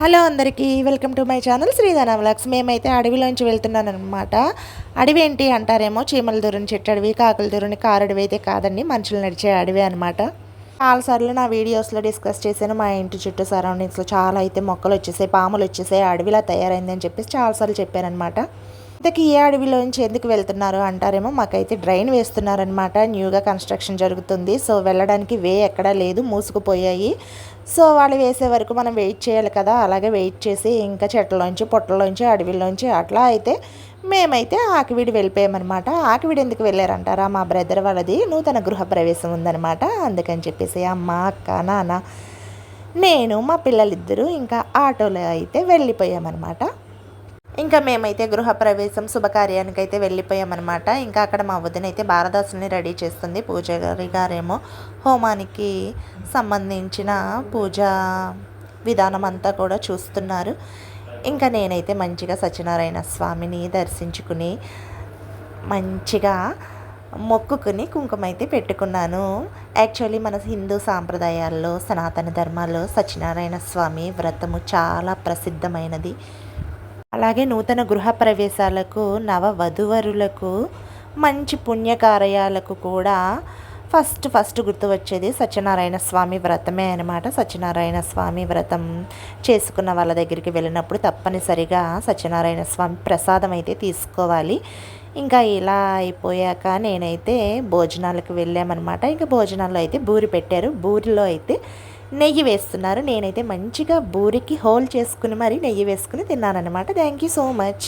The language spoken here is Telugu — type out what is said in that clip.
హలో అందరికీ welcome to my channel Sridhana vlogs. మేమైతే అడవిలోంచి వెళ్తున్నాను అనమాట అడవి ఏంటి అంటారేమో చీమల దూరం చెట్టు అడవి కాకుల దూరం కారు అడవి అయితే కాదండి మనుషులు నడిచే అడవి అనమాట చాలాసార్లు నా వీడియోస్లో డిస్కస్ చేశాను మా ఇంటి చుట్టూ సరౌండింగ్స్లో చాలా అయితే మొక్కలు వచ్చేసాయి పాములు వచ్చేసాయి అడవిలా తయారైందని చెప్పేసి చాలాసార్లు చెప్పానమాట ఇంతకీ ఏ అడవిలోంచి ఎందుకు వెళ్తున్నారు అంటారేమో మాకైతే డ్రైన్ వేస్తున్నారనమాట న్యూగా కన్స్ట్రక్షన్ జరుగుతుంది. సో వెళ్ళడానికి వే ఎక్కడా లేదు మూసుకుపోయాయి. సో వాళ్ళు వేసే వరకు మనం వెయిట్ చేయాలి కదా. అలాగే వెయిట్ చేసి ఇంకా చెట్లలోంచి పొట్టల్లోంచి అడవిలోంచి అట్లా అయితే మేమైతే ఆకివీడి వెళ్ళిపోయామన్నమాట. ఆకివీడి ఎందుకు వెళ్ళారంటారా మా బ్రదర్ వాళ్ళది? నూతన గృహప్రవేశం ఉందనమాట అందుకని చెప్పేసి అమ్మ అక్క నాన్న నేను మా పిల్లలిద్దరూ ఇంకా ఆటోలో అయితే వెళ్ళిపోయామన్నమాట. ఇంకా మేమైతే గృహప్రవేశం శుభకార్యానికి అయితే వెళ్ళిపోయామన్నమాట. ఇంకా అక్కడ మా వదినైతే భారదాసుని రెడీ చేస్తుంది. పూజారి గారేమో హోమానికి సంబంధించిన పూజా విధానం అంతా కూడా చూస్తున్నారు. ఇంకా నేనైతే మంచిగా సత్యనారాయణ స్వామిని దర్శించుకుని మంచిగా మొక్కుకుని కుంకుమ అయితే పెట్టుకున్నాను. యాక్చువల్లీ మన హిందూ సాంప్రదాయాల్లో సనాతన ధర్మాల్లో సత్యనారాయణ స్వామి వ్రతము చాలా ప్రసిద్ధమైనది. అలాగే నూతన గృహప్రవేశాలకు నవ వధువరులకు మంచి పుణ్యకార్యాలకు కూడా ఫస్ట్ ఫస్ట్ గుర్తు వచ్చేది సత్యనారాయణ స్వామి వ్రతమే అనమాట సత్యనారాయణ స్వామి వ్రతం చేసుకున్న వాళ్ళ దగ్గరికి వెళ్ళినప్పుడు తప్పనిసరిగా సత్యనారాయణ స్వామి ప్రసాదం అయితే తీసుకోవాలి. ఇంకా ఇలా అయిపోయాక నేనైతే భోజనాలకు వెళ్ళామన్నమాట. ఇంకా భోజనాల్లో అయితే బూరి పెట్టారు. బూరిలో అయితే నెయ్యి వేస్తున్నారు. నేనైతే మంచిగా బూరికి హోల్ చేసుకుని మరి నెయ్యి వేసుకుని తిన్నానమాట థ్యాంక్ యూ సో మచ్